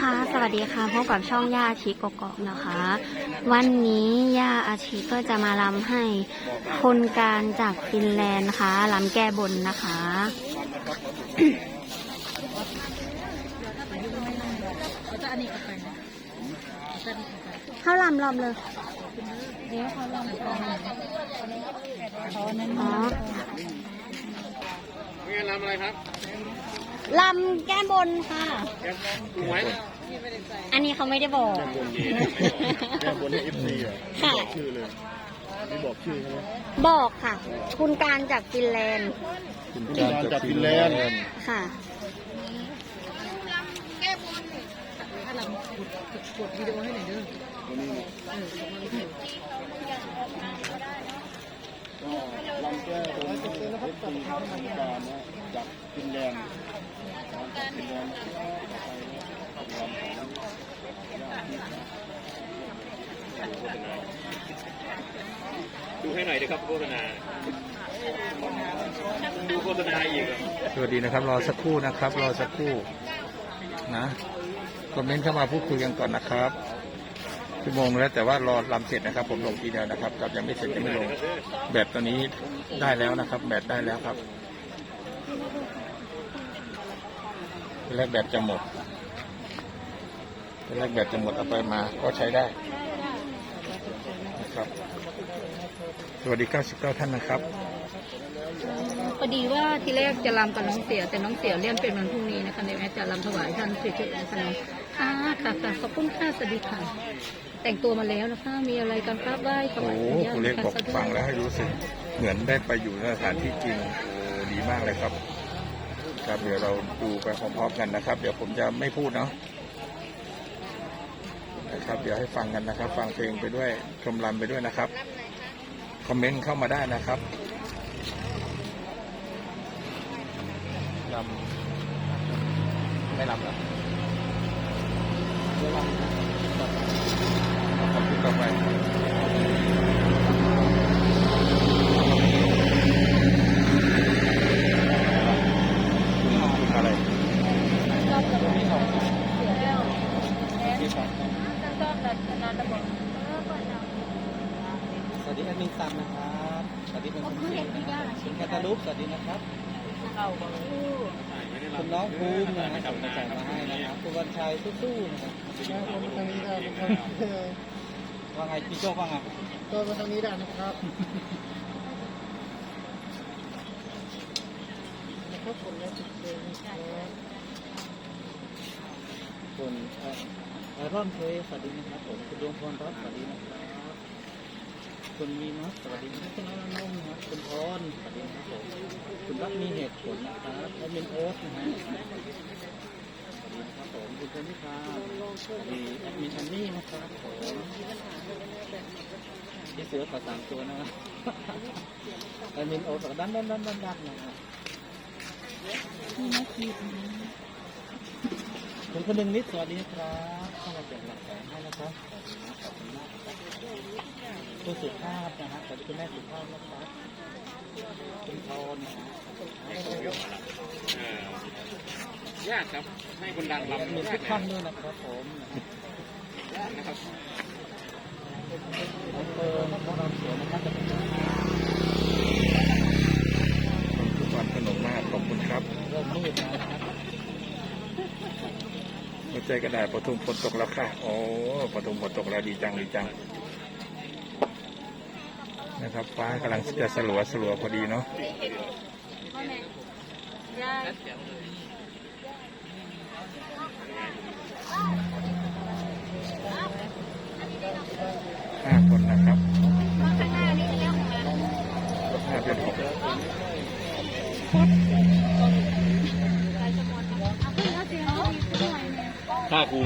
ค่ะ สวัสดีค่ะ พบกับช่องย่าอาชีกกอกนะคะ วันนี้ย่าอาชีก็จะมาลำให้คนการจากฟินแลนด์นะคะลำแก้บนนะคะ เข้าลำรอบเลยอ๋อนี่รำอะไรครับ ลำแก้บนค่ะแกถูกไหมอันนี้เขาไม่ได้บอก แกบนให้เอฟซีอะค่ะ บอกชื่อเลยไม่บอกชื่อใช่ไหมบอกค่ะ คุณการจากฟินแลนด์คุณการจากฟินแลนด์ค่ะก็ลำแก้บนเอ ฟซีคุณการนะจากฟินแลนด์จากฟินแลนด์ดูให้หน่อยนะครับโฆษณาดูโฆษณาอีกสวัสดีนะครับรอสักครู่นะครับ รอสักครู่นะคอมเมนต์เข้ามาพูดคุยกันก่อนนะครับ ชั่วโมงแล้วแต่ว่ารอลำเสร็จนะครับ ผมลงทีเดียวนะครับกับยังไม่เสร็จยังไม่ลงแบตตัวนี้ได้แล้วนะครับ แบตได้แล้วครับแรกแบตจะหมดแรกแบตจะหมดเอาไปมาก็ใช้ได้นะครับ สวัสดี 99 ท่านนะครับพอดีว่าทีแรกจะรำกับน้องเสีย แต่น้องเสียเลื่อนเป็นวันพรุ่งนี้นะคะในแม่จะรำถวายท่านเฉยๆนะคะ อ่าค่ะค่ะขอบคุณค่ะสวัสดีค่ะ แต่งตัวมาแล้วนะคะ มีอะไรกันครับไหว้ถโอ้วายโหญาคุณเล็กค่ะบอกสาธุฟังแล้วให้รู้สึกเหมือนได้ไปอยู่ในสถานที่จริงโอ้ดีมากเลยครับ ครับเดี๋ยวเราดูไปพร้อมๆกันนะครับ เดี๋ยวผมจะไม่พูดเนาะนะครับ เดี๋ยวให้ฟังกันนะครับ ฟังเพลงไปด้วยชมรำไปด้วยนะครับคอมเมนต์เข้ามาได้นะครับรำไม่รำแล้วไม่รำขอบคุณต่อไป อะไร รอบกับน้องเสียแล้วแอนชอบแบบนานระบบ สวัสดีแอดมินซัมนะครับ สวัสดีคุณคุณเคุณแคตาลูปสวัสดีนะครับ เราบอกคู่ คุณน้องภูมินะครับส่งกระแสมาให้นะครับ คุณวันชัย สู้ๆนะผมทางนี้ได้ครับว่าไงพี่โจ้ว่าไงตัวมาทางนี้ได้นะครับนะครับผมแล้วติดเพลงนะครับคุณเอ่อไอรอนเพลสวัสดีนะครับผมคุณดวงพรรัตน์สวัสดีนะครับคุณมีนัสสวัสดีครับคุณอรนงค์นะครับคุณออนสวัสดีครับผมคุณรักมีเหตุผลนะครับแอดมินโอ๊ตนะฮะ ผมคุณชนิคาสวัสดีแอดมินชันนี่นะครับผมที่เสือขอสามตัวนะครับแอดมินโอ๊ตบอกด้านด้านด้านดันดันนะครับคุ ณคนหนึ่งนิดสวัสดีครับเข้ามาเป็นหลักแสนให้นะครับขอบคุณนะขอบคุณมากครับคุณสุภาพนะฮะสวัสดีคุณแม่สุภาพนะครับคุณทอนนะฮะยากครับให้คนดังลำคุณยาทุกท่านด้วยนะครับผม นะครับ น้องเฟิร์นน้องรำเสียนะครับจะเป็น ขอบคุณความสนุกมาก ขอบคุณครับ เริ่มมืดแล้วนะครับ หัวใจก็ได้ปฐุมฝนตกแล้วค่ะ โอ้ปฐุมฝนตกแล้วดีจังดีจัง นะครับ ฟ้ากำลังจะสลัวสลัวพอดีเนาะ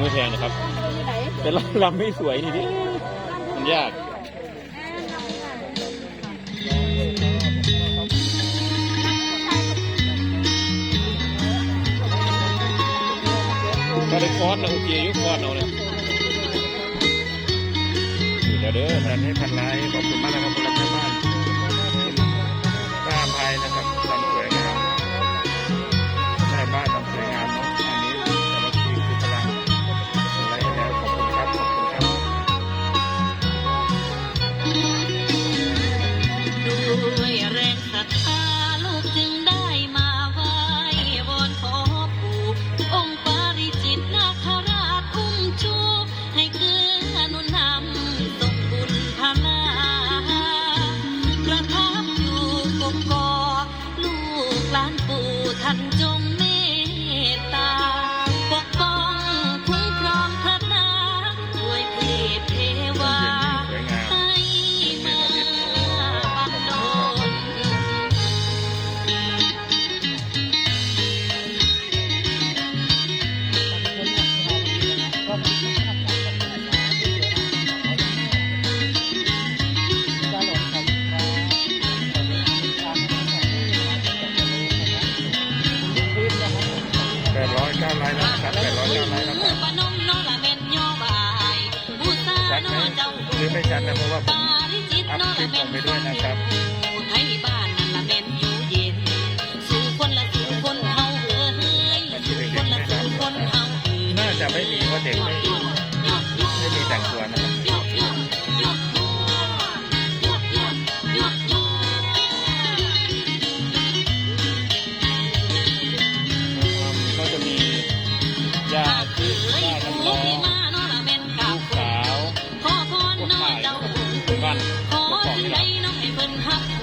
ไม่แพงนะครับ แต่เรารำไม่สวยนี่ดิมันยากก็ได้คอร์สนะโอเคยกคอร์สเอาเลยเดี๋ยวเด้อพันให้พันไลค์ขอบคุณมากนะครับ even happy.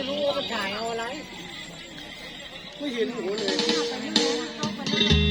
ไม่รู้ว่ามันถ่ายเอาอะไร ไม่เห็นหัวเลย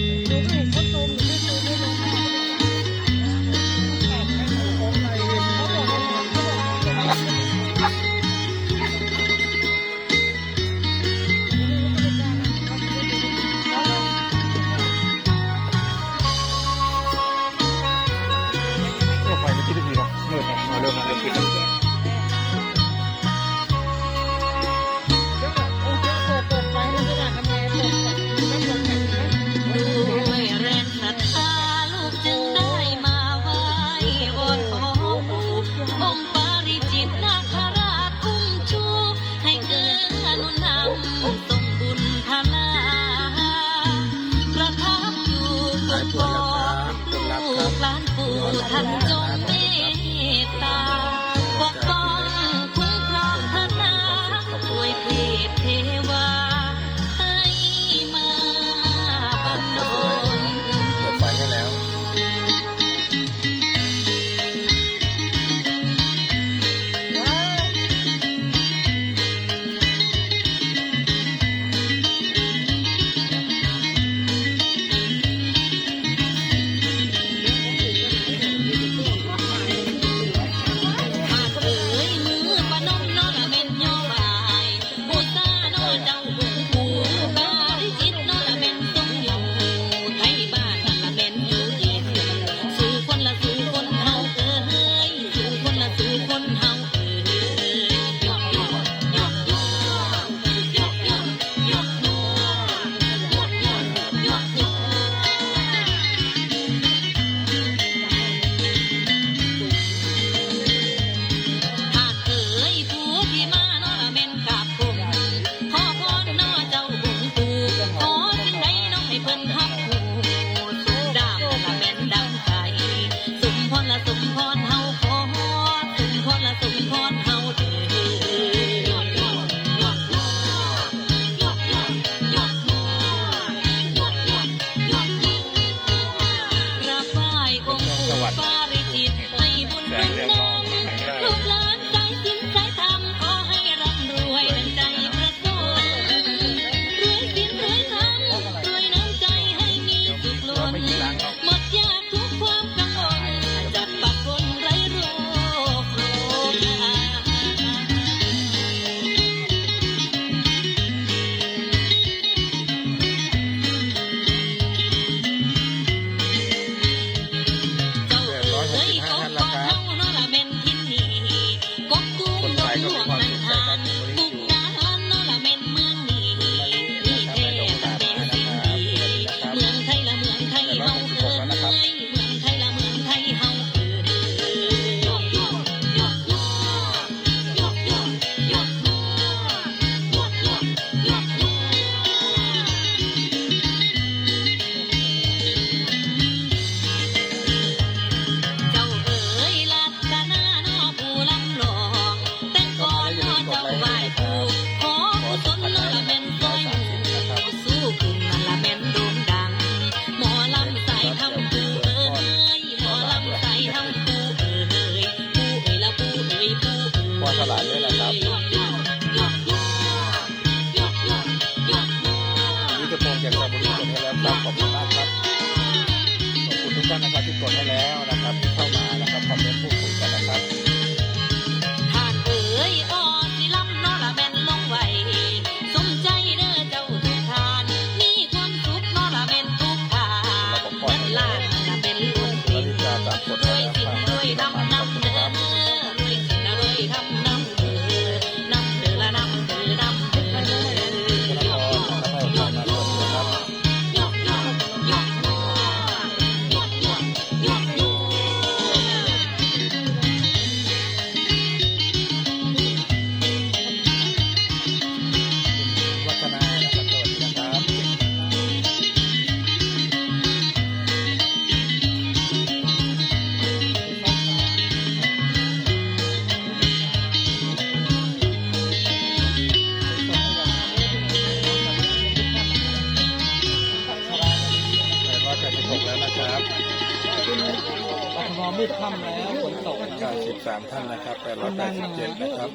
ค่ำแล้วฝนตกนะคเก้ารับสิบสามท่านนะครับแปดร้อยแปดสิบเจ็ดนะครับ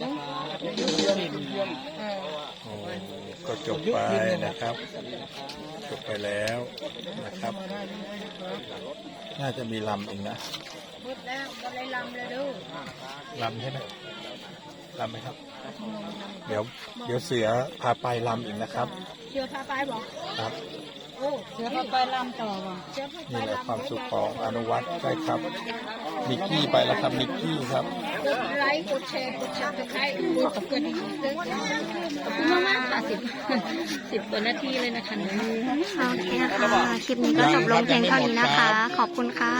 โอ้ก็จบไปนะครับ จบไปแล้วนะครับ น่าจะมีลำอีกนะหมดแล้วก็เลยลำเลยดูลำใช่ไหมลำไหมครับ เดี๋ยวเดี๋ยวเสือพาไปลำอีกนะครับเชื่อพาไปบอกครับโอ้ เชื่อพาไปลำต่อบ่เชื่อพาไปนี่แหละความสุขของอนุวัฒน์ใช่ครับนิกกี้ไปแล้วครับนิกกี้ครับกดไลค์กดแชร์กดซับสไครต์กดกระดิ่งเด้อขอบคุณมากๆค่ะสิบสิบกว่านาทีเลยนะคะเนี่ย โอเคค่ะ คลิปนี้ก็จบลงเพียงเท่านี้นะคะ ขอบคุณค่ะ